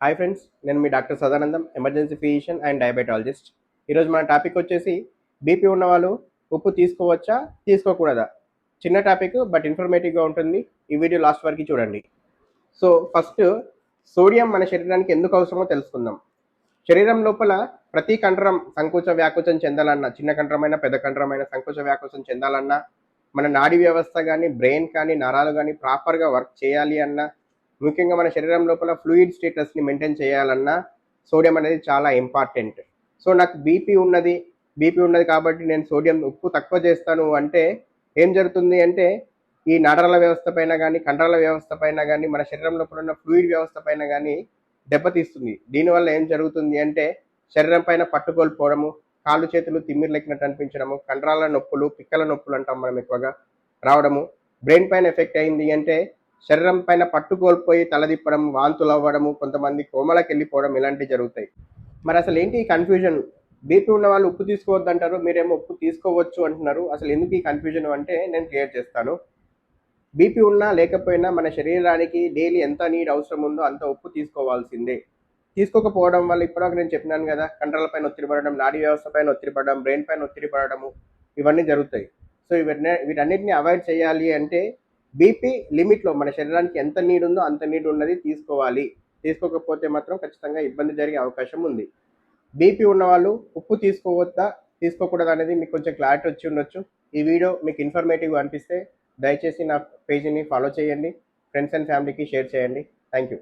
Hi friends నేను మీ doctor Sadanandam emergency physician and diabetologist ఈరోజు మన టాపిక్ వచ్చేసి బీపీ ఉన్నవాళ్ళు ఉప్పు తీసుకోవచ్చా తీసుకోకూడదా? చిన్న టాపిక్ బట్ ఇన్ఫర్మేటివ్గా ఉంటుంది. ఈ వీడియో లాస్ట్ వరకు చూడండి. సో ఫస్ట్ సోడియం మన శరీరానికి ఎందుకు అవసరమో తెలుసుకుందాం. శరీరం లోపల ప్రతి కండరం సంకోచ వ్యాకోచం చెందాలన్నా చిన్న కండరమైన పెద్ద కండరమైన సంకోచ వ్యాకోచం చెందాలన్నా మన నాడీ వ్యవస్థ కానీ బ్రెయిన్ కానీ నరాలు కానీ ప్రాపర్గా వర్క్ చేయాలి అన్నా ముఖ్యంగా మన శరీరం లోపల ఫ్లూయిడ్ స్టేటస్ని మెయింటైన్ చేయాలన్నా సోడియం అనేది చాలా ఇంపార్టెంట్ సో నాకు బీపీ ఉన్నది. బీపీ ఉన్నది కాబట్టి నేను సోడియం ఉప్పు తక్కువ చేస్తాను అంటే ఏం జరుగుతుంది అంటే ఈ నరాల వ్యవస్థ పైన కానీ కండరాల వ్యవస్థ పైన కానీ మన శరీరం లోపల ఉన్న ఫ్లూయిడ్ వ్యవస్థ పైన కానీ దెబ్బతీస్తుంది దీనివల్ల ఏం జరుగుతుంది అంటే శరీరం పైన పట్టుకోల్పోవడము కాళ్ళు చేతులు తిమ్మిర్లెక్కినట్టు అనిపించడము కండరాల నొప్పులు పిక్కల నొప్పులు అంటాం మనం ఎక్కువగా రావడము బ్రెయిన్ పైన ఎఫెక్ట్ అయింది అంటే శరీరం పైన పట్టుకోల్పోయి తలదిప్పడం వాంతులు అవ్వడము కొంతమంది కోమలకి వెళ్ళిపోవడం ఇలాంటివి జరుగుతాయి. మరి అసలు ఏంటి ఈ కన్ఫ్యూజన్ బీపీ ఉన్న వాళ్ళు ఉప్పు తీసుకోవద్దు అంటారు మీరేమో ఉప్పు తీసుకోవచ్చు అంటున్నారు. అసలు ఎందుకు ఈ కన్ఫ్యూజన్ అంటే నేను క్లియర్ చేస్తాను. బీపీ ఉన్నా లేకపోయినా మన శరీరానికి డైలీ ఎంత నీడ్ అవసరం ఉందో అంత ఉప్పు తీసుకోవాల్సిందే. తీసుకోకపోవడం వల్ల ఇప్పటివరకు నేను చెప్పినాను కదా కండరాల పైన ఒత్తిడి పడడం నాడీ వ్యవస్థ పైన ఒత్తిడి పడడం బ్రెయిన్ పైన ఒత్తిడి పడడము ఇవన్నీ జరుగుతాయి. సో ఇవన్నీ వీటన్నిటిని అవాయిడ్ చేయాలి అంటే బీపీ లిమిట్లో మన శరీరానికి ఎంత నీడ్ ఉందో అంత నీడ్ ఉన్నది తీసుకోవాలి. తీసుకోకపోతే మాత్రం ఖచ్చితంగా ఇబ్బంది జరిగే అవకాశం ఉంది. బీపీ ఉన్నవాళ్ళు ఉప్పు తీసుకోవద్దా తీసుకోకూడదు అనేది మీకు కొంచెం క్లారిటీ వచ్చి ఉండొచ్చు. ఈ వీడియో మీకు ఇన్ఫర్మేటివ్గా అనిపిస్తే దయచేసి నా పేజీని ఫాలో చేయండి. ఫ్రెండ్స్ అండ్ ఫ్యామిలీకి షేర్ చేయండి. Thank you